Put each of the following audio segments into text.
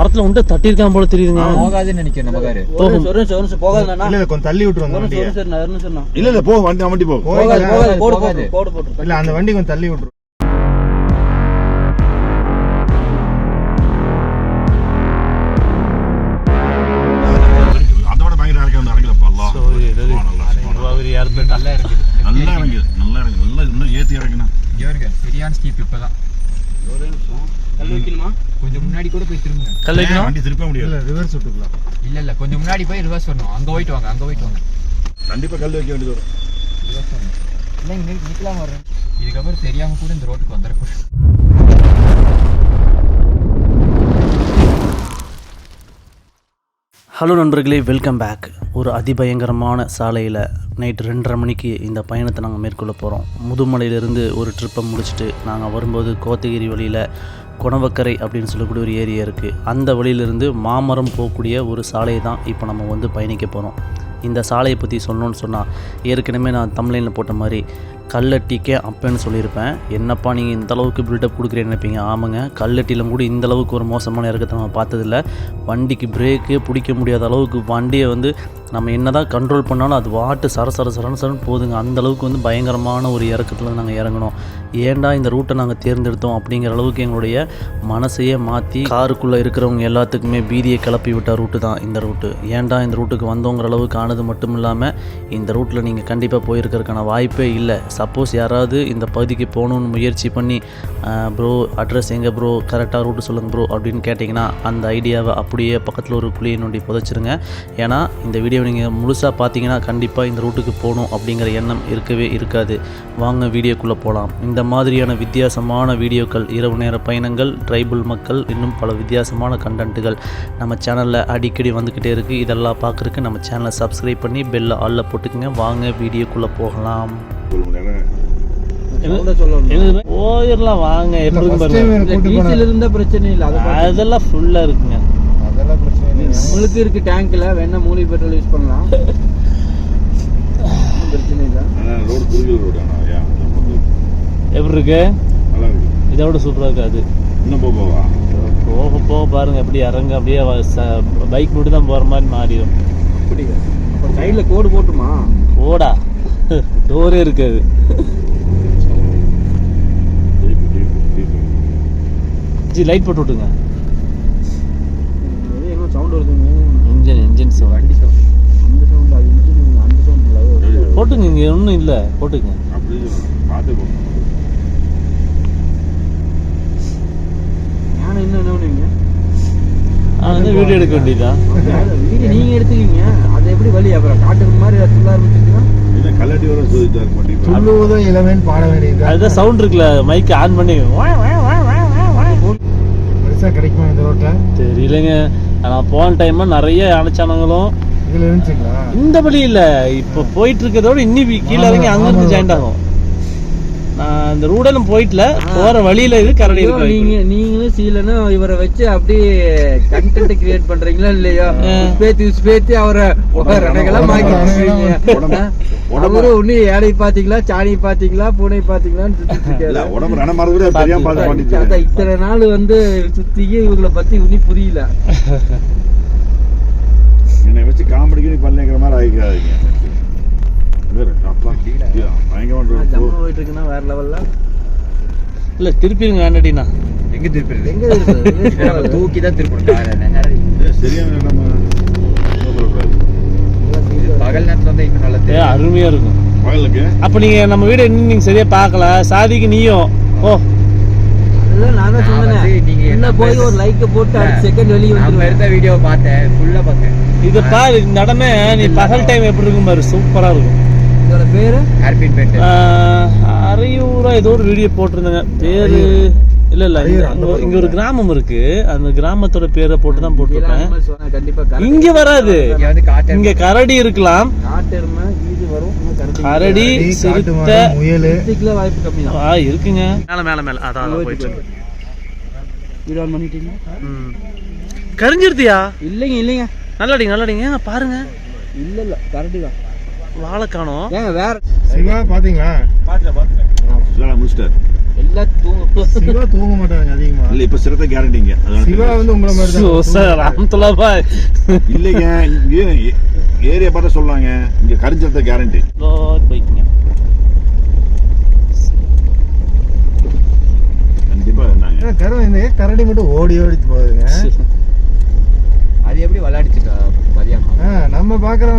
மரத்துல உண்டு தட்டியிருக்கான் போல தெரியுதுங்க. போகாதுன்னு நினைக்கிறேன் நம்ம காரு. போகும் ஒரு நிமிஷம் ஒரு நிமிஷம் போகாதுண்ணா. இல்ல இல்ல கொஞ்சம் தள்ளி விட்டுருவாங்க வண்டியை. இல்ல இல்ல போ வண்டி வண்டி போ. போகாது போகாது. இல்ல அந்த வண்டி கொஞ்சம் தள்ளி விட்டுரு. அதோட பயங்கர இறக்கி வந்து இறங்கலப்பா அல்லாஹ். Sorry, really. சுப்ஹானல்லாஹ், சுப்ஹானல்லாஹ். காவிரி ஏர்பேட் நல்லா இருக்குது. நல்லா இறங்கி நல்லா இறங்கி நல்லா இன்னும் ஏத்தி இறக்கினா. இங்க இருங்க சரியான ஸ்கீப் இப்பதான். கல் வைக்கணுமா? முன்னாடி கூட போய் திரும்புங்க. கல் வைக்கணும் வண்டி திருப்ப முடியாது. இல்ல ரிவர்ஸ் விட்டுக்கலாம் இல்ல இல்ல கொஞ்சம் முன்னாடி போய் ரிவர்ஸ் வரணும். அங்க போயிட்டு வாங்க அங்க போயிட்டு வாங்க. கண்டிப்பா கல் வைக்க வேண்டியது வரும். ரிவர்ஸ் வரணும். இல்ல இங்க நிக்கலாம் வர்றேன். இதுக்கப்புறம் தெரியாம கூட இந்த ரோட்டுக்கு வந்துடக்கூடாது ஹலோ நண்பர்களே வெல்கம் பேக் ஒரு அதிபயங்கரமான சாலையில் நைட் ரெண்டரை மணிக்கு இந்த பயணத்தை நாங்கள் மேற்கொள்ள போகிறோம் முதுமலையிலேருந்து ஒரு ட்ரிப்பை முடிச்சுட்டு நாங்கள் வரும்போது கோத்தகிரி வழியில் குணவக்கரை அப்படின்னு சொல்லக்கூடிய ஒரு ஏரியா இருக்குது அந்த வழியிலிருந்து மாமரம் போகக்கூடிய ஒரு சாலையை தான் இப்போ நம்ம வந்து பயணிக்க போகிறோம் இந்த சாலையை பற்றி சொல்லணும்னு சொன்னால் ஏற்கனவே நான் தமிழ்லைனில் போட்ட மாதிரி கல்லட்டிக்கே அப்பேன்னு சொல்லியிருப்பேன். என்னப்பா நீங்கள் இந்த அளவுக்கு பில்டப் கொடுக்குறேன்னு நினைப்பீங்க? ஆமாங்க கல்லட்டியிலும் கூட இந்த அளவுக்கு ஒரு மோசமான இறக்கத்தை நம்ம பார்த்ததில்ல. வண்டிக்கு பிரேக்கு பிடிக்க முடியாத அளவுக்கு வண்டியை வந்து நம்ம என்ன தான் கண்ட்ரோல் பண்ணாலும் அது வாட்டு சர சர சரன்னு சரன்னு போதுங்க அந்த அளவுக்கு வந்து பயங்கரமான ஒரு இறக்கத்தில் நாங்கள் இறங்கணும் ஏன்டா இந்த ரூட்டை நாங்கள் தேர்ந்தெடுத்தோம் அப்படிங்கிற அளவுக்கு எங்களுடைய மனசையே மாற்றி காருக்குள்ளே இருக்கிறவங்க எல்லாத்துக்குமே பீதியை கிளப்பி விட்ட ரூட்டு தான் இந்த ரூட்டு ஏன்டா இந்த ரூட்டுக்கு வந்தோங்கிற அளவுக்கு ஆனது மட்டும் இல்லாமல் இந்த ரூட்டில் நீங்கள் கண்டிப்பாக போயிருக்கிறதுக்கான வாய்ப்பே இல்லை. சப்போஸ் யாராவது இந்த பகுதிக்கு போகணுன்னு முயற்சி பண்ணி ப்ரோ அட்ரஸ் எங்கே ப்ரோ கரெக்டாக ரூட்டு சொல்லுங்கள் ப்ரோ அப்படின்னு கேட்டிங்கன்னா அந்த ஐடியாவை அப்படியே பக்கத்தில் ஒரு குழியை நோண்டி புதைச்சிருங்க. ஏன்னா இந்த வீடியோ நீங்கள் முழுசாக பார்த்தீங்கன்னா கண்டிப்பாக இந்த ரூட்டுக்கு போகணும் அப்படிங்கிற எண்ணம் இருக்கவே இருக்காது. வாங்க வீடியோக்குள்ளே போகலாம் இந்த மாதிரியான வித்தியாசமான வீடியோக்கள் இரவு நேர பயணங்கள் ட்ரைபல் மக்கள் இன்னும் பல வித்தியாசமான கண்டென்ட்டுகள் நம்ம சேனலில் அடிக்கடி வந்துக்கிட்டே இருக்குது இதெல்லாம் பார்க்குறக்கு நம்ம சேனலை சப்ஸ்கிரைப் பண்ணி பெல்ல ஆளில் போட்டுக்கங்க. வாங்க வீடியோக்குள்ளே போகலாம். போயிடலாம் வாங்க. எப்படி பிரச்சனை இல்ல. அதெல்லாம் ஃபுல்லாக இருக்குங்க. அதெல்லாம் பிரச்சனை இல்லை நம்மளுக்கு இருக்கு டேங்க்ல வேணா மூலி பெட்ரோல் யூஸ் பண்ணலாம். பிரச்சனை இல்ல. ரோடு குறுகில் ரோடு எப்படி இருக்கு? நல்லா இருக்கு. இதை விட சூப்பராக இருக்கு அது. இன்னும் போ போவா? போக போக பாருங்க எப்படி இறங்க அப்படியே பைக் மட்டும் தான் போகிற மாதிரி மாறிடும். அப்படி அப்ப சைடுல கோடு போட்டுமா? ஓடா டோரே இருக்காது. ஜி லைட் போட்டு விட்டுங்க இது என்ன சவுண்ட் வருதுங்க இன்ஜின் இன்ஜின் சவுண்ட் வண்டி சவுண்ட் அந்த சவுண்ட் அது இன்ஜின் அந்த சவுண்ட் அது போட்டுங்க இங்கே ஒன்றும் இல்லை. போட்டுங்க. அப்படி பார்த்து ஞானம் என்ன என்ன பண்ணுவீங்க? ஆ வந்து வீடியோ எடுக்க வேண்டியதா வீடு நீங்க எடுத்துக்கீங்க அது எப்படி வழி அப்புறம் காட்டுக்கு மாதிரி சொல்ல ஆரம்பிச்சிருச்சுன்னா துள்ளுவதும் இளமேன் பாட வேண்டியது அதுதான் சவுண்ட் இருக்குல்ல. மைக் ஆன் பண்ணி. பெருசா கிடைக்குமா இந்த ரோட்ல தெரியலங்க நான் போன டைமா நிறைய இருந்துச்சுங்களா? இந்த வழி இல்ல இப்போ போயிட்டு இருக்கிறதோட இன்னி வி- கீழே இறங்கி அங்க இருந்து ஜாயிண்ட் ஆகும். நான் இந்த ரூடெல்லாம் போயிட்டுல. போற வழியில இது கரடி இருக்கு. நீங்க நீங்களும் சீலனும் இவரை வச்சு அப்படியே கண்டென்ட் கிரியேட் பண்றீங்களா இல்லையா? உஸ்பேத்தி உஸ்பேத்தி அவரை ரணங்களா மாக்கி அவரு ஒண்ணு ஏழை பாத்தீங்களா சாணி பாத்தீங்களா பூனை பாத்தீங்களான்னு உடம்பு ரண மரபு தெரியாம பார்த்து அதான் பண்ணிட்டு இத்தனை நாள் வந்து சுத்திக்கு இவங்களை பத்தி இன்னும் புரியல. என்னை வச்சு காமெடிக்கு பண்ணலைங்கிற மாதிரி ஐயா, பயங்கரமா வேற லெவல்ல இல்ல திருப்பிடுங்க வேண்டாடினா எங்க திருப்பி எங்க தூக்கி தான் சரியான நம்ம சொல்லக்கூடாது. பகல் நேரத்துல வந்து இன்னும் நல்லா ஏ தெரியும். அருமையா இருக்கும். பகலுக்கு? அப்ப நீங்க நம்ம வீடு இன்னும் நீங்க சரியா பார்க்கல? சாதிக்கு நீயும். ஓ. அதுதான் நான் தான் நான் வந்து சொன்னேன் நீங்க என்ன போய் ஒரு லைக்க போட்டு அடுத்த செகண்ட் வெளியே எடுத்த வீடியோ பார்த்தேன் ஃபுல்லா பார்த்தேன். இது பாரு இந்த இடமே நீ பகல் டைம் எப்படி இருக்கும் பாரு சூப்பரா இருக்கும். இதோட பேரு? ஹேர்பின் பெட் ஆஹ், அரையூரா ஏதோ ஒரு வீடியோ போட்டிருந்தாங்க. பேரு? இல்ல இல்ல இங்க- ஒரு கிராமம் இருக்கு. அந்த கிராமத்தோட பேரை போட்டு தான் போட்டிருப்பேன். இங்க வராது. இங்க கரடி இருக்கலாம். கரடி. சிறுத்தை. முயல். வாய்ப்பு கம்மி ஆ இருக்குங்க. மேல மேல மேல. அதான் போயிட்டு. வீடு ஆன் பண்ணிட்டீங்க ம். கரிஞ்சிருத்தியா? இல்லைங்க இல்லைங்க. நல்லடிங்க நல்லடிங்க. ஏங்க பாருங்க. இல்ல இல்ல கரடி தான். வாழை காணோம். ஏங்க வேற சிவா பாத்தீங்களா? இதெல்லாம் முடிச்சிட்டாரு. நல்லா தூங்க சிவா தூங்க மாட்டாங்க அதிகமா. இல்ல இப்ப சிரத்தை கேரண்டிங்க சிவா வந்து உங்களை மாதிரி ஓ சார் இல்லைங்க இங்க ஏரியா பார்த்தா சொல்லாங்க இங்க கரிஞ்சத்தை கேரண்டி போய்க்குங்க. கண்டிப்பா இருந்தாங்க கருவம் இந்த கரடி மட்டும் ஓடி ஓடி போகுதுங்க. அது எப்படி ஆ, நம்ம பாக்குற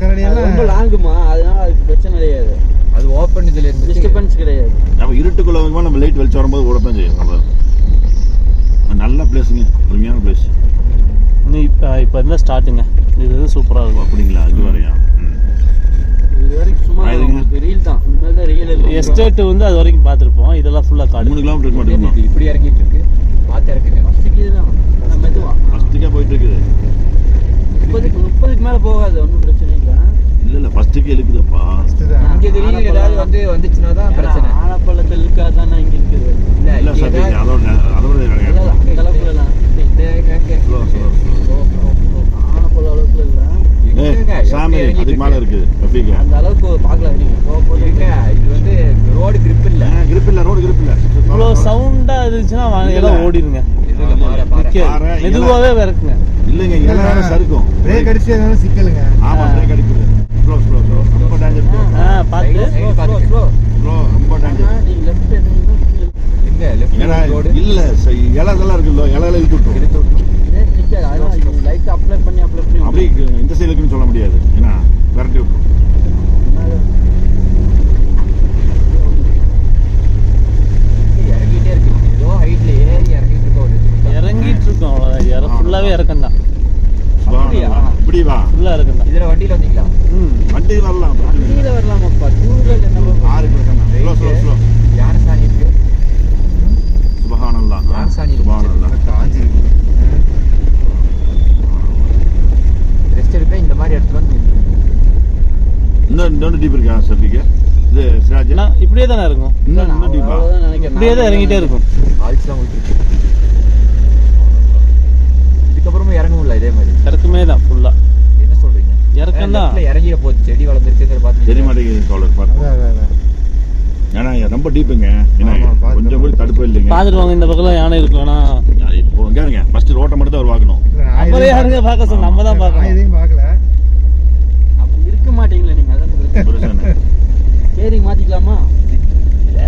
கரடி ரொம்ப எல்லாம் லாங்குமா? அதனால அதுக்கு பிரச்சனை கிடையாது. அது ஓப்பன் இதுல இருந்து டிஸ்டர்பன்ஸ் கிடையாது. நம்ம இருட்டுக்குள்ள வரும்போது நம்ம லைட் வெளிச்சம் வரும்போது ஓடத்தான் செய்யும். நல்ல பிளேஸுங்க அருமையான பிளேஸ் இன்னும் இப்போ இப்போ இருந்தால் ஸ்டார்ட்டுங்க இது இது சூப்பராக இருக்கும்? அப்படிங்களா? இது வரையா? எஸ்டேட் வந்து அது வரைக்கும் பார்த்துருப்போம். இதெல்லாம் ஃபுல்லாக காடு. மூணு கிலோமீட்டர் இது இப்படி இறங்கிட்டு இருக்கு. பார்த்து இறக்குங்க. ஃபஸ்ட்டுக்கு இதுதான். மெதுவா ஃபஸ்ட்டுக்கே போயிட்டு இருக்குது. முப்பதுக்கு முப்பதுக்கு மேலே போகாது ஒன்றும் பிரச்சனை இல்லை. இல்ல இல்ல ஃபஸ்ட்டுக்கே இழுக்குதப்பா. இங்க திடீர்னு ஏதாவது வந்து வந்துச்சுன்னா தான் பிரச்சனை. ஆனப்பள்ளத்தில் இருக்காதானே இங்கே இருக்குது. இல்ல இல்ல சரி அதோட அளவுக்கு இல்லை சாமி எப்படி இறங்கிட்டு அதுக்கு மேல இருக்கு? ரஃபீக் அந்த அளவுக்கு பார்க்கல நீங்கள் போக இது வந்து ரோடு grip இல்ல. கிரிப் இல்ல ரோடு கிரிப் இல்ல. இவ்வளோ சவுண்டாக இருந்துச்சுன்னா எல்லாம் ஓடிடுங்க. மெதுவாகவே விறக்குங்க. இல்லைங்க எல்லாம் சறுக்கும். பிரேக் அடிச்சு எதாவது சிக்கலுங்க. ஆமா பிரேக் அடிக்குது. ஸ்லோ ஸ்லோ ஸ்லோ ரொம்ப டேஞ்சர் ஆ Side, side பாத்துக்க. ஸ்லோ ரொம்ப டேஞ்சர் நீங்கள் லெஃப்ட் எங்க ஏன்னா ரோடு இல்ல ச- இலை இதெல்லாம் இருக்குல்ல இலையில இழுத்து விட்டுரும். இழுத்து நீங்கள் லைட் அப்ளை பண்ணி அப்ளை பண்ணி அப்படி இந்த சைடு இருக்குன்னு சொல்ல முடியாது. ஏன்னா விரட்டி இங்க இறங்கிட்டே இருக்கோம் அவ்வளோதான் இற ஃபுல்லாகவே இறக்கம் தான்? இப்படி வா. இறக்கம் தான் இதுல வண்டியில வந்தீங்களா? ம் வண்டி வரலாம் இல்லை. கீழே வரலாமாப்பா டூ வீலர் என்ன ஆறு ஸ்லோ ஸ்லோ ஸ்லோ யானை சாணி இருக்கு? சுபஹானல்லாஹ் யார் சாணி சுபஹானல்லாஹ் காஞ்சிருக்கு ரெஸ்ட் எடுக்க இந்த மாதிரி இடத்துல வந்து. இன்னும் இன்னொன்று டீப் இருக்கா சபிக்கு இது சிராஜ்? இப்படியே தானே இருக்கும் இன்னும் இன்னும் டீப்பா இப்படியே தான் இறங்கிட்டே இருக்கும். ஆல்ஸ்லாம் விட்டுருக்கு இதுக்கப்புறமும் இறங்கும்ல இதே மாதிரி இறக்குமே தான் ஃபுல்லாக என்ன சொல்றீங்க இறக்கம் தான் லெஃப்ட்ல இறங்கிட போகுது செடி வளர்ந்துருக்குங்கிற பார்த்து தோழர் பாருங்க. ஏன்னா ரொம்ப டீப்புங்க கொஞ்சம் கூட தடுப்பு இல்லைங்க. பார்த்துட்டு வாங்க இந்த பக்கம் யானை இருக்கும்னா இப்போ கேளுங்க ஃபர்ஸ்ட் ரோட்டை மட்டும் தான் அவர் பார்க்கணும். நம்மளே யாருங்க பார்க்க சொல்ல நம்ம தான் பார்க்கணும். எதையும் பார்க்கல. அப்படி இருக்க மாட்டீங்களே நீங்கள் அதான் மாற்றிக்கலாமா இல்ல,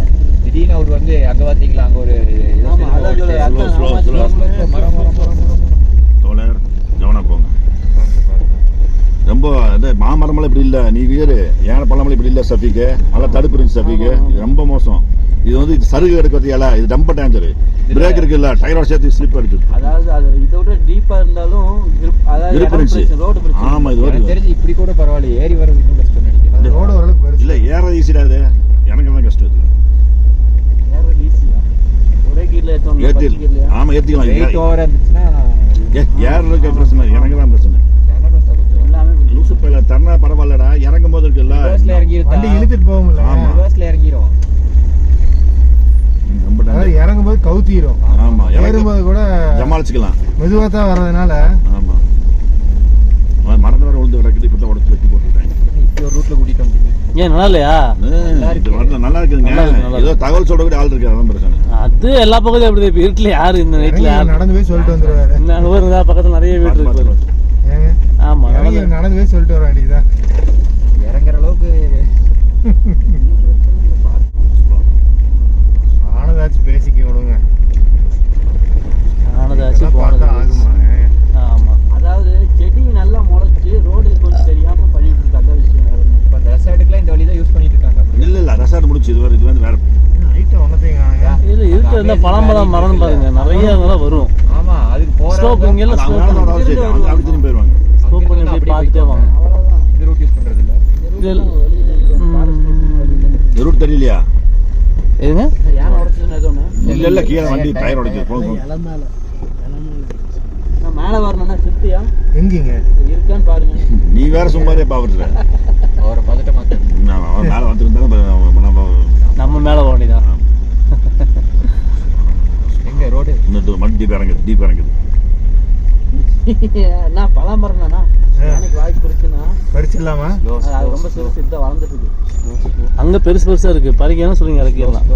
திடீர்னு அவர் வந்து அங்க பாத்தீங்களா அங்க ஒரு. தோழர் கவனம் போங்க. ரொம்ப இது மாமரமெல்லாம் இப்படி இல்ல. நீ வேறு ஏன பழமெல்லாம் இப்படி இல்ல சஃபிக்கு. நல்லா தடுப்பு இருந்துச்சு சஃபிக்கு. ரொம்ப மோசம். இது வந்து இது சருகு எடுக்கிறது இலை இது ரொம்ப டேஞ்சர் பிரேக் இருக்குல்ல டயரோட சேர்த்து ஸ்லிப் அடிக்குது அதாவது அது இதை விட டீப்பாக இருந்தாலும் இடம் இருந்துச்சு. ஆமா இது வருது தெரிஞ்சு இப்படி கூட பரவாயில்ல. ஏறி வர இன்னும் கஷ்டம் நினைக்கிறேன். அது ரோடு இல்ல ஏறது ஈஸிடா இது எனக்கு தான் கஷ்டம் இது. ஏறது ஈஸியா ஒரே கீரில் ஏற்றணும் ஏத்தி ஆமா ஏத்திக்கலாம். வெயிட் ஏ- ஓவரா இருந்துச்சுன்னா ஏ- ஏறுறதுக்கு பிரச்சனை எனக்கு தான் பிரச்சனை. லூசு பையில தரணா பரவாயில்லடா இறங்கும் போது இருக்குல்ல. ரிவர்ஸ்ல இறங்கி வண்டி இழுத்துட்டு போகும்ல. ஆமா. ரிவர்ஸ்ல இறங்கிரும். அதாவது. இறங்கும் போது கவுத்திரும். ஆமா இறங்கும். ஏறும்போது கூட ஜமாளிச்சுக்கலாம் மெதுவா தான் வர்றதுனால. ஆமா. மறந்து வர விழுந்து கிடக்குது இப்போ தான் உடச்சு வெட்டி போட்டுருக்காங்க. ஒரு ரூட்ல கூட்டிட்டு ஏன் நல்லா இல்லையா? நல்லா இருக்குதுங்க. ஏதோ தகவல் சொல்றக்கூடிய ஆள் இருக்கு அதான் பிரச்சனை. அது எல்லா பக்கத்துலயும் அப்படி இப்போ வீட்டில் யாரு இந்த யாரு? நடந்து போய் சொல்லிட்டு வந்துருவாரு. இருந்தா பக்கத்தில் நிறைய வீடு பார்த்து, இருக்கு. பார்த்து, பார்த்து. ஏங்க ஆமா இறங்கி நடந்து நடந்து போய் சொல்லிட்டு வர வேண்டியதுதான் இறங்குற அளவுக்கு ஆனதாச்சும் பேசிக்க விடுங்க. ஆனதாச்சு போனது ஆகுமா? ஆமா. அதாவது செடி நல்லா முளைச்சு ரோடு கொஞ்சம் தெரியாம பண்ணிட்டு இருக்க அதான் விஷயம் வேற இப்ப அந்த ரெசார்ட்டுக்குலாம் இந்த வழி தான் யூஸ் பண்ணிட்டு இருக்காங்க இல்ல இல்ல ரெசார்ட் முடிச்சு இது வந்து இது வந்து வேற ஹைட்டை ஒன்றத்தையும் இருக்கிற இந்த பழம்பழம் மரம் பாருங்க. நிறைய அதெல்லாம் வரும். ஆமா அதுக்கு போற ஸ்லோப் இங்க எல்லாம் அது ஸ்லோப் அவங்க பண்ணி சரி அவங்க அப்படி திரும்பி போயிருவாங்க. ஸ்லோப் பண்ணி அப்படியே பார்த்துட்டே வாங்க. இந்த ரூட் யூஸ் இல்ல. தெரியலையா? எதுங்க? இல்ல இல்ல கீழே வண்டி டயர் நான் மேலே வரணும்னா சித்தியா எங்கீங்க? இருக்கான்னு பாருங்க. நீ வேற சும்மாரே பாக்குற அவரை பதட்ட நான் அவன் மேல வந்துருந்தா நம்ம நம்ம மேல போனிதான் எங்க ரோடு இன்னும் டீப் இறங்குது டீப் இறங்குது. நான் பலாமரம் தானா எனக்கு வாய்ப்பு இருக்குன்னா பறிச்சிடலாமா? அது ரொம்ப சிறு சிறுத்த வளர்ந்துட்டு அங்க பெருசு பெருசா இருக்கு. பறிக்கணும் சொல்லுங்க இறக்கிடலாம்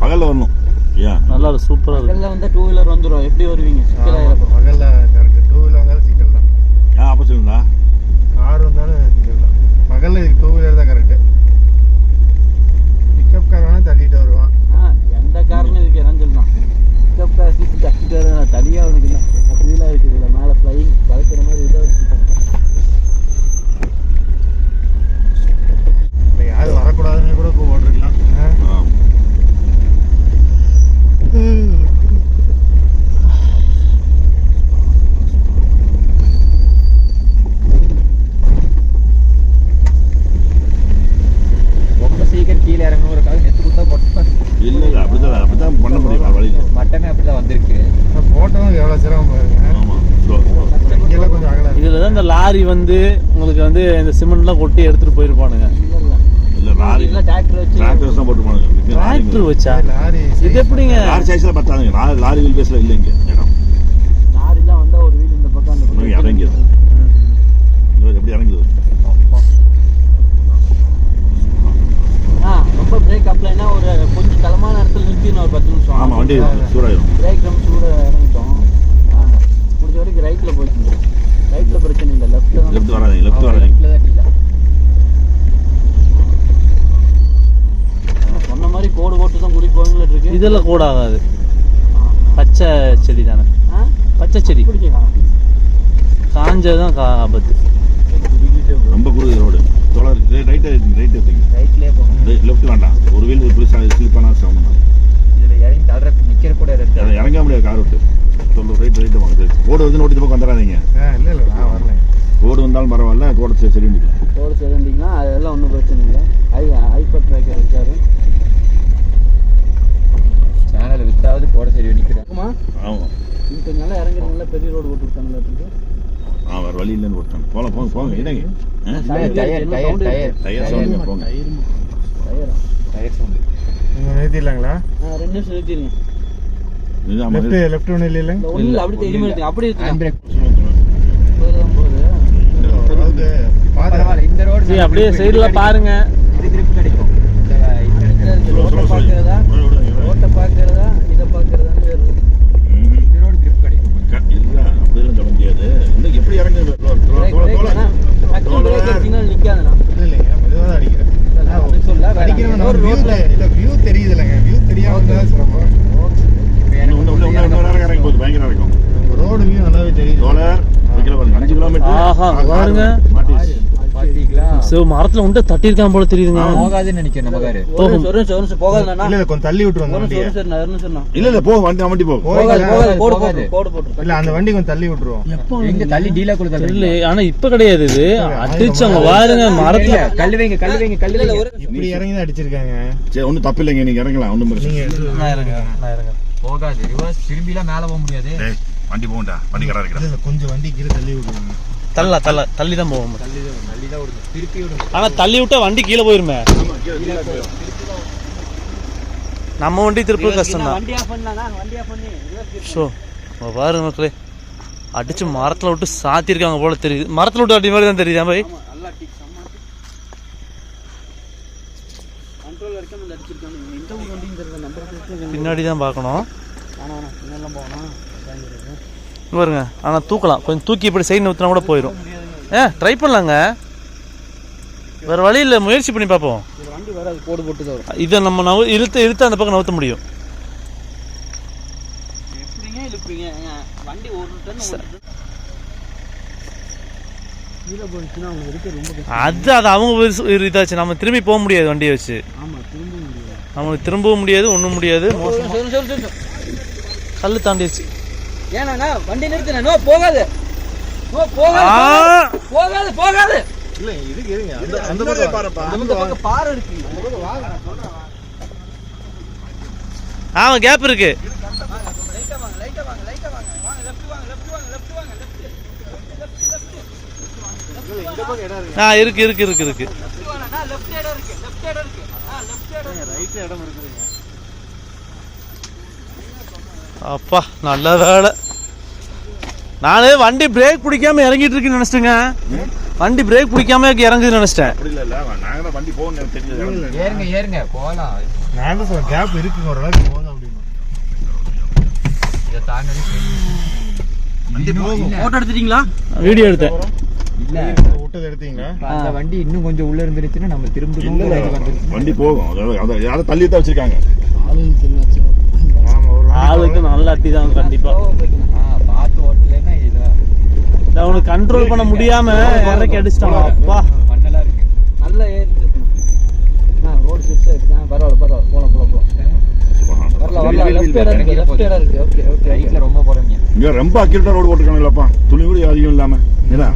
பகல்ல வரணும். நல்லா சூப்பரா இருக்கு. அப்படி வருவீங்க சிமெண்ட்லாம் கொட்டி எடுத்துகிட்டு போயிருப்பானுங்க. இல்ல லாரி இல்லை டிராக்டர் வச்சு டிராக்டர்ஸ் தான் போட்டு போனாங்க டிராக்டர் வச்சா? லாரி இது எப்படிங்க? லாரி சைஸ்ல பத்தாதுங்க. லாரி வீல் பேஸ்ல இல்ல இங்க இடம் லாரிலாம் வந்தால் ஒரு வீடு இந்த பக்கம் அந்த இன்னும் பக்கம் இறங்கியது இன்னும் எப்படி இறங்குது ஆ ரொம்ப பிரேக் அப்ளைனா ஒரு கொஞ்சம் தளமான இடத்துல நிறுத்தினோம் ஒரு பத்து நிமிஷம் ஆமா வண்டி சூடாயிரும் பிரேக் நம்ம சூட இறங்கிட்டோம் ஆ, முடிஞ்ச வரைக்கும் ரைட்டில் போயிட்டு ரைட்டில் பிரச்சனை இல்லை லெஃப்ட்டில் தான் லெஃப்ட் வராதீங்க லெஃப்ட் வராதீங்க லெஃப்ட்ல தான் டீலா சொன்ன மாதிரி கோடு போட்டு தான் குடி போவீங்களா கூட ஆகாது பச்சை செடி தானே. ஆ? பச்சை செடி. காஞ்சது தான் ஆபத்து. ரொம்ப குறுது ரோடு தோழர் ரைட் ரைட் எடுத்தீங்க போகணும். லெஃப்ட் வேண்டாம். ஒரு வீல் ஒரு புதுசாக ஸ்லிப் பண்ணா சிரமம் தான். இதுல இறங்கி தள்ளுற நிக்கிற கூட இருக்கு. இறங்க முடியாது கார் விட்டு சொல்லு ரைட் ரைட் வாங்க. ரோடு வந்து நோட்டி பக்கம் வந்துடாதீங்க ஆ இல்லை இல்லை நான் வரல. ரோடு வந்தாலும் பரவாயில்ல ரோட சரி சரி கோடு சரிண்டிங்கன்னா அதெல்லாம் ஒன்றும் பிரச்சனை இல்லை. ஐ ஐபட் ட்ராக்கர் இருக்காரு. சேனல் வித்தாவது போட சரி நிக்கிறேன் ஆமா. ஆமாம் கொஞ்சம் நல்லா பெரிய ரோடு போட்டு விட்டாங்களா ஆ வேறு வழி இல்லைன்னு போட்டாங்க. போகலாம் போங்க போங்க இடங்க டயர் டயர் டயர் டயர் சவுண்டுங்க போங்க. டயரா டயர்? சவுண்ட். நீங்கள் நிறுத்திடலாங்களா? ஆ ரெண்டு நிமிஷம் நிறுத்திடுங்க. இது ஆமா லெஃப்ட் லெஃப்ட் ஒன்றும் இல்லை இல்லை? அப்படி தெரியுமா அப்படியே சைடில் பாருங்க. grip கிடைக்கும் ரோட்டை பார்க்கறதா இதை பார்க்கறதான்னு. இந்த ரோடு grip கிடைக்கும் இல்ல அப்படியெல்லாம் சொல்ல முடியாது இன்னும் எப்படி இறங்குது அடிச்சிங்கன்னா நிற்காதுண்ணா இல்லைங்க மெதுவாக தான் அடிக்கிறேன் சொல்ல அடிக்கிறவன் ஒரு வியூ ரோட்ல இல்லை வியூ தெரியுது இல்லைங்க வியூ தெரியாம தான் சிரமம் பயங்கரம் இருக்கும் ரோடு வியூ நல்லாவே வைக்கல பாருங்க அஞ்சு கிலோமீட்டர் ஆஹா, பாருங்க. ஸோ மரத்தில் உண்டு தட்டியிருக்கான் போல தெரியுதுங்க. போகாதுன்னு நினைக்கிறேன் இல்லை இல்லை கொஞ்சம் தள்ளி. இல்ல இல்ல போ வண்டி வண்டி போ. போகாது. இல்லை அந்த வண்டி கொஞ்சம் தள்ளி விட்டுருவோம். எங்க தள்ளி டீலா தள்ளி தெரியல ஆனா இப்ப கிடையாது இது. அடிச்சு மரத்துல. கல்லு வைங்க கல்லு வைங்க கல்லு இல்ல, இல்ல, இப்படி இறங்கி தான் அடிச்சிருக்காங்க. சரி ஒன்றும் தப்பு இல்லைங்க நீங்க இறங்கலாம் ஒன்றும் பிரச்சனை நீங்க நான் இறங்குறேன், நான் இறங்குறேன். போகாது ரிவர்ஸ் திரும்பிலாம் மேல போக முடியாது. டேய் வண்டி போகண்டா வண்டி கடை இல்ல, இருக்கிறேன் இல்ல, கொஞ்சம் வண்டி கீழே தள்ளி விட்டுருவாங்க தள்ள தள்ள தள்ளி தான் போவோம் தள்ளி தான் தள்ளி தான் விடுங்க திருப்பி விடுங்க ஆனா தள்ளி விட்டா வண்டி கீழே போயிருமே நம்ம வண்டி திருப்ப கஷ்டம் தான் ஷோ பாருங்க மக்களே அடிச்சு மரத்துல விட்டு சாத்திருக்காங்க போல தெரியுது. மரத்துல விட்டு அடி மாதிரி தான் தெரியுதா பாய் பின்னாடி தான் பார்க்கணும் வேணாம், வேணாம், பின்னாடிலாம் போகணும். பயந்துருக்கு. இங்க பாருங்க. ஆனா தூக்கலாம். கொஞ்சம் தூக்கி இப்படி சைடு நிறுத்தினா கூட போயிடும் ஏ ட்ரை பண்ணலாங்க. வேற வழி இல்லை. முயற்சி பண்ணி பார்ப்போம். இது வண்டி வராது, கோடு போட்டு தான். இதை நம்ம நவு இழுத்து இழுத்து அந்த பக்கம் நவுத்த முடியும். எப்படிங்க இழுப்பீங்க? வண்டி ஒரு டன். அது அது அவங்க இதாச்சு. நம்ம திரும்பி போக முடியாது வண்டியை வச்சு. ஆமா, திரும்ப முடியாது. நம்மளுக்கு திரும்பவும் முடியாது ஒன்றும் முடியாது. கல் தாண்டிடுச்சு. ஏண்ணா வண்டி நிறுத்துன நோ போகாது. நோ போகாது! போகாது போகாது. இல்ல இதுக்கு இருங்க. அந்த அந்த பக்கம் பாருப்பா. அந்த பக்கம் பாறை இருக்கு ஆமா கேப் இருக்கு. லைட்டா வாங்க லைட்டா வாங்க லைட்டா வாங்க வாங்க. லெஃப்ட் வாங்க லெஃப்ட் வாங்க லெஃப்ட் வாங்க லெஃப்ட் ஆ இருக்கு இருக்கு இருக்கு இருக்கு. லெஃப்ட் வாங்க லெஃப்ட் இடம் இருக்கு. லெஃப்ட் இடம் இருக்கு. ஆ லெஃப்ட் இடம் ரைட் இடம் இருக்குதுங்க அப்பா நல்ல வேலை. நானே வண்டி பிரேக் பிடிக்காம இறங்கிட்டு இருக்குன்னு நினைச்சிட்டேங்க. வண்டி பிரேக் பிடிக்காம இறங்குதுன்னு நினைச்சிட்டேன். அப்படி இல்ல இல்ல நாங்க தான் வண்டி போகணும் தெரிஞ்சது. ஏறுங்க ஏறுங்க போகலாம். நான் தான் சொல்றேன் கேப் இருக்குங்க ஓரளவுக்கு போதும் அப்படின்னு. இதை தாண்டி வண்டி போகும். ஃபோட்டோ எடுத்துட்டீங்களா? வீடியோ எடுத்தேன். இல்ல. விட்டது எடுத்தீங்களா? இப்ப அந்த வண்டி இன்னும் கொஞ்சம் உள்ள இருந்துருச்சுன்னா நம்ம திரும்ப வண்டி போகும். அதாவது அதை யாரும் தள்ளி தான் வச்சிருக்காங்க. ஆளுக்கு நல்ல அட்டி தான் கண்டிப்பா. பார்த்து ஓட்டலைன்னா இதா இதை அவனுக்கு கண்ட்ரோல் பண்ண முடியாம இறக்கி அடிச்சிட்டாங்க அப்பா மண்ணெல்லாம் இருக்கு. நல்ல ஏறி ரோடு சுத்தம் இருக்கு பரவாயில்ல பரவாயில்ல. போலாம் போலாம் போலாம். வரல வரல லெஃப்ட் இடம் இருக்கு லெஃப்ட் இடம் இருக்கு ஓகே ஓகே ரைட்ல ரொம்ப போறீங்க. இங்க ரொம்ப அக்யூரேட்டா ரோடு போட்டுருக்காங்களப்பா துளி கூட அதிகம் இல்லாம. ஏன்னா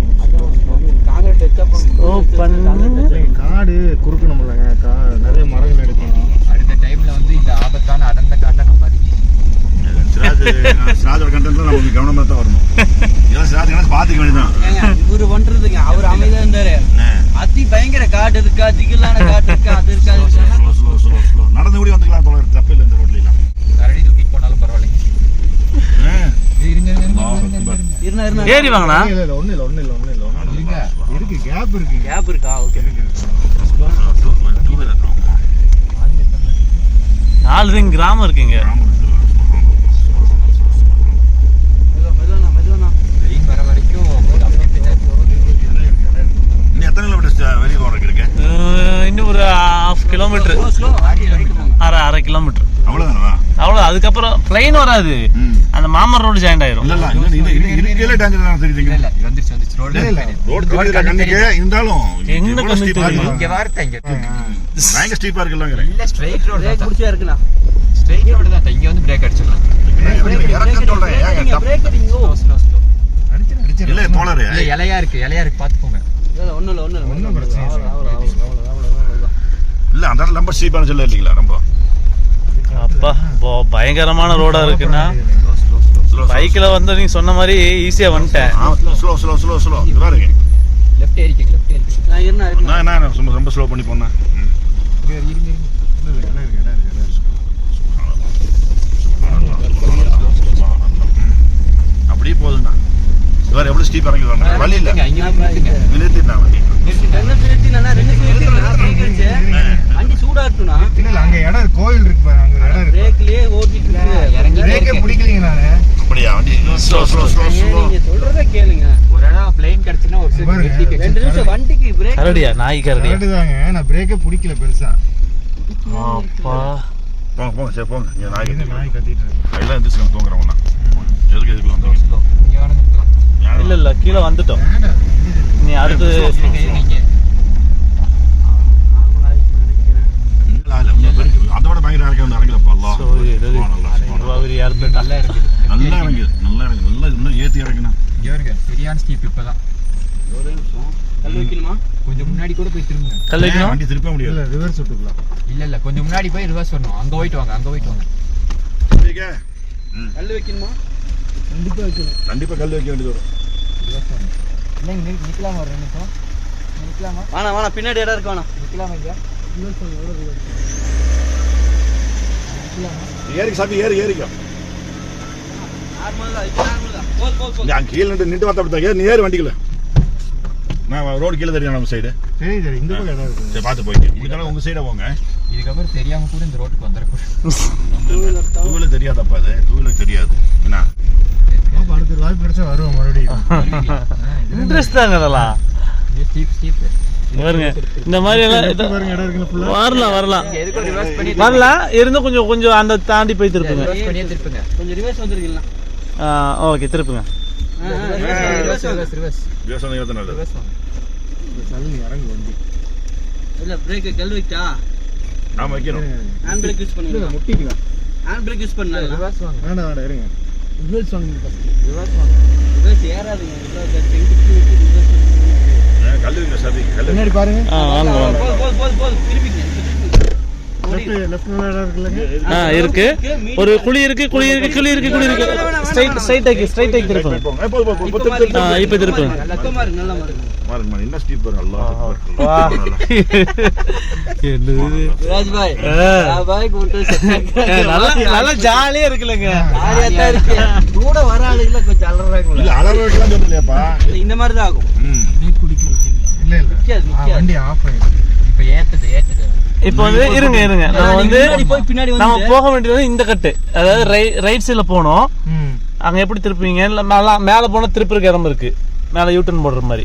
காடு குறுக்கணும்லங்க. கா நிறைய மரங்கள் எடுக்கணும். அடுத்த டைம்ல வந்து இந்த ஆபத்தான அடர்ந்த காட்டுல நம்ம சிராஜோட கண்டென்ட்ல நம்ம கவனமா தான் வரணும் ஏன்னா சிராஜ் என்ன பாத்துக்க வேண்டியதான் இவரு பண்றதுங்க அவர் அமைதியா இருந்தாரு அதி பயங்கர காடு இருக்கா திகிலான காடு இருக்கா அது இருக்கா இது இருக்கா. ஸ்லோ ஸ்லோ நடந்து கூட வந்துக்கலாம் போல தப்பு இல்லை இந்த ரோட்ல எல்லாம் கரடி தூக்கி போனாலும் பரவாயில்லைங்க ஆ. இது ஏறி வாங்கண்ணா இல்ல இல்ல ஒண்ணு இல்ல ஒண்ணு இல்ல ஒண்ணு இல்ல ஒண்ணு இருங்க இருக்கு கேப் இருக்கு கேப் இருக்கா okay Slow, slow, slow. Two நாலு கிராமம் இருக்குங்க ஆமா, slow, slow. மெதுவானா மெதுவானா வெயில் வர வரைக்கும் கொஞ்சம் அப்படியே பின்னாடி இன்னும் எத்தனை கிலோமீட்டர் வெளியே போறதுக்கு இருக்கு. இன்னும் ஒரு ஹாஃப் கிலோமீட்டர் அரை அரை கிலோமீட்டர் அவ்வளவுதானவா? அவ்வளோ அதுக்கப்புறம் ட்ரெயின் வராது. அந்த மாமர் ரோடு ஜாயின் ஆயிரும். இருந்தாலும்? இங்க பயங்கர ஸ்டீப்பா இல்ல ஸ்ட்ரைட் ரோடு பிரேக் பிடிச்சா இருக்குண்ணா ஸ்ட்ரைட் ரோடு தான் இங்க வந்து பிரேக் அடிச்சிடலாம். இறக்க சொல்றேன். இல்ல இலையா இருக்கு இலையா இருக்கு பாத்துக்கோங்க இல்ல அந்த இடத்துல ரொம்ப ஸ்டீப்பான சொல்ல இல்லீங்களா ரொம்ப? அப்பா பயங்கரமான ரோடா இருக்குன்னா பைக்ல வந்து நீங்க சொன்ன மாதிரி ஈஸியா வந்துட்டேன். ஸ்லோ ஸ்லோ ஸ்லோ ஸ்லோ இது பாருங்க. லெஃப்ட் ஏறிக்கங்க லெஃப்ட் ஏறிக்கங்க. நான் இருந்தா நான் என்ன ரொம்ப ரொம்ப ஸ்லோ பண்ணி போனேன். இருக்கு இருக்கு இருக்கு அப்படியே போகுதுண்ணா இவர் எவ்வளவு ஸ்டீப் இறங்கி வரணும் வழி இல்ல நிறுத்தினா வண்டி சூடா இருக்குண்ணா இல்ல இல்ல அங்க இடம் கோயில் இருக்கு பாரு அங்க இடம் இருக்கு. பிரேக்லயே ஓட்டிட்டு இருக்கு. இறங்கி பிரேக்கே பிடிக்கலீங்க நானு. அப்படியா? வண்டி ஸ்லோ ஸ்லோ ஸ்லோ ஸ்லோ நீங்க சொல்றத கேளுங்க. ஒரு இடம் பிளேன் கிடைச்சுன்னா ஒரு சைடு பாருங்க. வெட்டி ரெண்டு நிமிஷம் வண்டிக்கு பிரேக் கரடியா? நாய் தாங்க நான் பிரேக்கே பிடிக்கல பெருசா. அப்பா. போங்க போங்க சரி போங்க. நாய் நாய் கத்திட்டு இருக்கு? எல்லாம் எந்திரிச்சு தூங்குறவங்க எதுக்கு எதுக்கு நிறுத்தலாம் இல்ல இல்ல கீழே வந்துட்டோம். நீ அடுத்து. அதோட பயங்கர இறக்கி வந்து இறங்கலப்பா நல்லா இருக்குது நல்லா இறங்கி நல்லா இறங்கி நல்லா இன்னும் ஏத்தி இறக்கணும் சரியான ஸ்டீப் இப்பதான். கல் வைக்கணுமா? கொஞ்சம் முன்னாடி கூட போய் திரும்புங்க. கல் வைக்கணும்? வண்டி திருப்ப முடியாது? இல்ல ரிவர்ஸ் விட்டுக்கலாம் இல்ல இல்ல. கொஞ்சம் முன்னாடி போய் ரிவர்ஸ் வரணும். அங்க போயிட்டு வாங்க. அங்க போயிட்டு வாங்க. சரிங்க? ம். கல் வைக்கணுமா. கண்டிப்பா கல் வைக்க வேண்டியது வரும். ரிவர்ஸ் வரணும் இல்ல இங்க நிக்க- நிக்கலாமா ஒரு நிமிஷம். நிக்கலாமா? வேணா வேணா பின்னாடி இடம் இருக்கு வேணாம் ஏறிக்க சாப்பி ஏறி ஏறிக்கோ. நார்மல் தான் இது நார்மல் தான் போல் போல் போல். நீ அங்க கீழே நின்று நின்று பார்த்தா நீ ஏறி வண்டிக்கல நான் ரோடு கீழே தெரியும் நம்ம சைடு சரி சரி இந்த பக்கம் இடம் இருக்கு. சரி பார்த்து போய்க்கு இதுக்கெல்லாம் உங்க சைடா போங்க. இதுக்கப்புறம் தெரியாம கூட இந்த ரோட்டுக்கு வந்துடக்கூடாது. டூ வீலர் தெரியாதப்பா அது. டூ வீலர் தெரியாது. என்ன? அடுத்த வாய்ப்பு கிடைச்சா வருவோம் மறுபடியும். இன்ட்ரெஸ்ட் தாங்க அதெல்லாம். பாருங்க இந்த மாதிரி எல்லாம் வரலாம் வரலாம். வரலாம் இருந்தும் கொஞ்சம் கொஞ்சம் அந்த தாண்டி போய் திருப்புங்க. கொஞ்சம் ரிவர்ஸ் ஓகே திருப்புங்க. இல்ல பிரேக் கல் ஹேண்ட் பிரேக் யூஸ் பண்ணிடலாம். முட்டிக்கலாம். ஹேண்ட் பிரேக் யூஸ் பண்ணலாம் ரிவர்ஸ் வாங்க. வேண்டாம் வேண்டாம் இருங்க. ரிவர்ஸ் வாங்க first. ரிவர்ஸ் வாங்க ரிவர்ஸ் ஏறாதீங்க ரிவர்ஸ் செங்குத்து வச்சு ரிவர்ஸ் ஏன் கல் வைக்கிற சாப்பி கல் பின்னாடி பாருங்க ஆ வாங்க வாங்க போல் போல் போல் போல் திருப்பிங்க லெஃப்ட் லெஃப்ட் இடம் இருக்குல்லங்க ஆ இருக்கு. ஒரு குழி இருக்கு குழி இருக்கு குழி இருக்கு குழி இருக்கு. ஸ்ட்ரைட் ஸ்ட்ரைட் ஆக்கி ஸ்ட்ரைட் ஆக்கி திருப்பு, ஆ, திருப்பு. இப்ப நல்லா ஜாலியா இருக்குல்லங்க. கூட வர ஆளுங்கள கொஞ்சம்? இந்த மாதிரி தான் ஆகும். இல்ல. இல்ல. வண்டி ஆஃப் இப்போ ஏத்துது ஏத்துது. இப்போ வந்து இருங்க இருங்க. நம்ம நீங்க வந்து முன்னாடி போய் பின்னாடி நம்ம வந்து போக வேண்டியது இந்த கட்டு. அதாவது ரைட் சைடுல போனோம். ம். அங்கே எப்படி திருப்புவீங்க? இல்லை மேலே மேலே போனால் திருப்புறக்கு இடம் இருக்கு. மேலே யூட்டன் போடுற மாதிரி.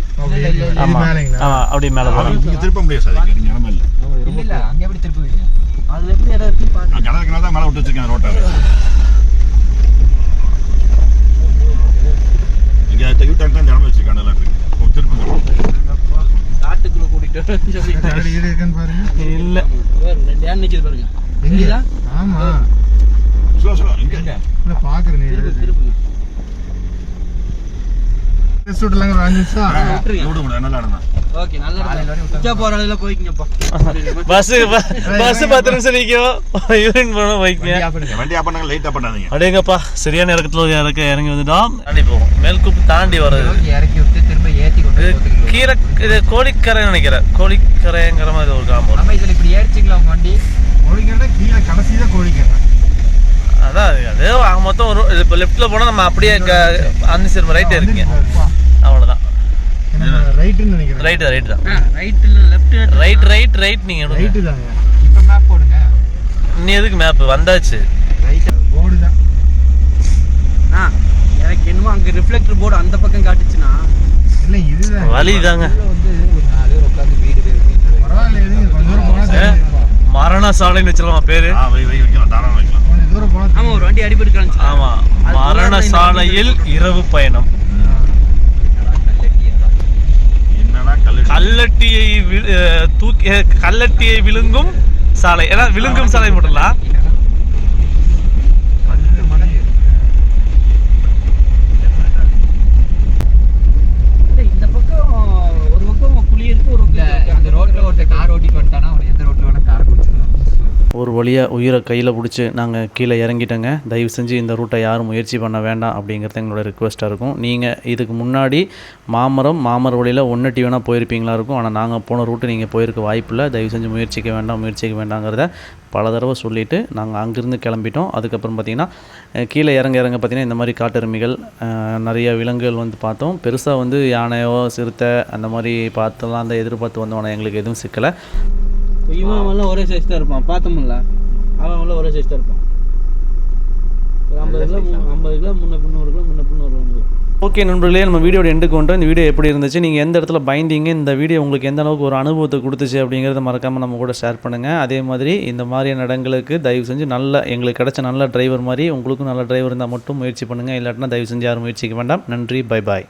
ஆமாம்? ஆமாம் அப்படி மேலே போகலாம் திருப்ப முடியாது சார். இங்க இங்க இடமே இல்ல இல்ல இல்ல. அங்க எப்படி திருப்புவீங்க? அதுல எப்படி இடம் இருக்கு பாருங்க நான் கடற்கரை தான் மேல விட்டு வச்சிருக்கேன் ரோட்டை இங்க யூ டர்ன் தான் இந்த இடம் வச்சிருக்கேன் நல்லா தேடி ஈடு இருக்குன்னு பாருங்க இல்லை ரெண்டு யானை நிக்குது பாருங்க எங்க தெரியுதா? ஆமா. ஸ்லோ ஸ்லோ இங்க. இல்ல பாக்குறேன் நீ திருப்பு, திருப்புங்க. டெஸ்ட் விட்டுலாங்க ஒரு அஞ்சு நிமிஷம் விட்டுருங்க. விட முடியாது நல்ல இடம் தான் ஓகே நல்ல இடம் உச்சா போற அளவுல போய்க்கிங்கப்பா. பஸ் பஸ் பத்து நிமிஷம் நிற்கும் யூரின் போகணும் வைக்க வண்டி ஆஃப் பண்ணுங்க லைட் ஆஃப் பண்ணாதீங்க. அப்படியேங்கப்பா சரியான இடத்துல இறக்க இறங்கி வந்துட்டோம். தாண்டி போவோம். மேல்கூப்பு தாண்டி வர்றது. இறக்கி விட்டு கொண்டு. கீரை இது கோழிக்கரை நினைக்கிறேன். கோழிக்கரைங்கிற மாதிரி ஒரு கிராமம் நம்ம இதுல இப்படி ஏறிச்சிங்களா வண்டி? கோழிக்கரை கீழே கடைசி தான் கோழிக்கரை. அதான் அது அது ஆக மொத்தம் ஒரு இப்போ லெஃப்ட்டில் போனால் நம்ம அப்படியே அந்த சைடு ரைட்டு இருக்கீங்க. அவ்வளோதான் ரைட்டுன்னு நினைக்கிறேன். ரைட்டு தான் ரைட்டு தான். ரைட் இல்ல லெஃப்ட் ரைட் ரைட் ரைட் நீங்கள் ரைட்டு தாங்க. இப்ப மேப் போடுங்க. நீ எதுக்கு மேப் வந்தாச்சு. போர்டு தான். எனக்கு என்னமோ அங்க ரிஃப்ளெக்டர் போர்டு அந்த பக்கம் காட்டுச்சுன்னா இல்ல இதுதான். வழி தாங்க. மரண சாலைன்னு வச்சிடலாமா பேரு. ஆமா ஒரு வண்டி அடிபட்டு ஆமா மரண சாலையில் இரவு பயணம். கல்லட்டியை தூக்கி கல்லட்டியை விழுங்கும் சாலை. ஏன்னா விழுங்கும் சாலை மட்டும்லாம் பத்து மடங்கு இல்ல, இந்த பக்கம் ஒரு பக்கம் குழி இருக்கு ஒரு இல்ல பக்கம் இந்த ரோட்ல ஒருத்தர் கார் ஓட்டிட்டு வந்துட்டானா அவன் எந்த ரோட்ல வேணா கார் பிடிச்சிக்கலாம் ஒரு வழியாக உயிரை கையில் பிடிச்சி நாங்கள் கீழே இறங்கிட்டோங்க. தயவு செஞ்சு இந்த ரூட்டை யாரும் முயற்சி பண்ண வேண்டாம் அப்படிங்கிறது எங்களோட ரிக்வெஸ்ட்டாக இருக்கும். நீங்கள் இதுக்கு முன்னாடி மாமரம் மாமர வழியில் ஒன்றட்டி வேணால் போயிருப்பீங்களா இருக்கும். ஆனால் நாங்கள் போன ரூட்டு நீங்கள் போயிருக்க வாய்ப்பில்லை தயவு செஞ்சு முயற்சிக்க வேண்டாம் முயற்சிக்க வேண்டாங்கிறத பல தடவை சொல்லிவிட்டு நாங்கள் அங்கேருந்து கிளம்பிட்டோம். அதுக்கப்புறம் பார்த்திங்கன்னா கீழே இறங்க இறங்க பார்த்திங்கன்னா இந்த மாதிரி காட்டெருமைகள் நிறைய விலங்குகள் வந்து பார்த்தோம். பெருசாக வந்து யானையோ சிறுத்தை அந்த மாதிரி பார்த்தெல்லாம் அந்த எதிர்பார்த்து வந்தோம் ஆனால் எங்களுக்கு எதுவும் சிக்கலை. இவன் எல்லாம் ஒரே சைஸ் தான் இருப்பான். பார்த்தோம்ல அவன் எல்லாம் ஒரே சைஸ் தான் இருப்பான். ஒரு ஐம்பது கிலோ ஐம்பது கிலோ முன்ன பின்னூறு கிலோ முன்ன பின்னூறு வருவாங்க ஓகே நண்பர்களே நம்ம வீடியோட எண்டுக்கு வந்துட்டோம் இந்த வீடியோ எப்படி இருந்துச்சு நீங்கள் எந்த இடத்துல பயந்தீங்க இந்த வீடியோ உங்களுக்கு எந்த அளவுக்கு ஒரு அனுபவத்தை கொடுத்துச்சு அப்படிங்கிறத மறக்காமல் நம்ம கூட ஷேர் பண்ணுங்கள் அதே மாதிரி இந்த மாதிரியான இடங்களுக்கு தயவு செஞ்சு நல்ல எங்களுக்கு கிடைச்ச நல்ல டிரைவர் மாதிரி உங்களுக்கும் நல்ல டிரைவர் இருந்தால் மட்டும் முயற்சி பண்ணுங்கள் இல்லாட்டினா தயவு செஞ்சு யாரும் முயற்சிக்க வேண்டாம். நன்றி பை பாய்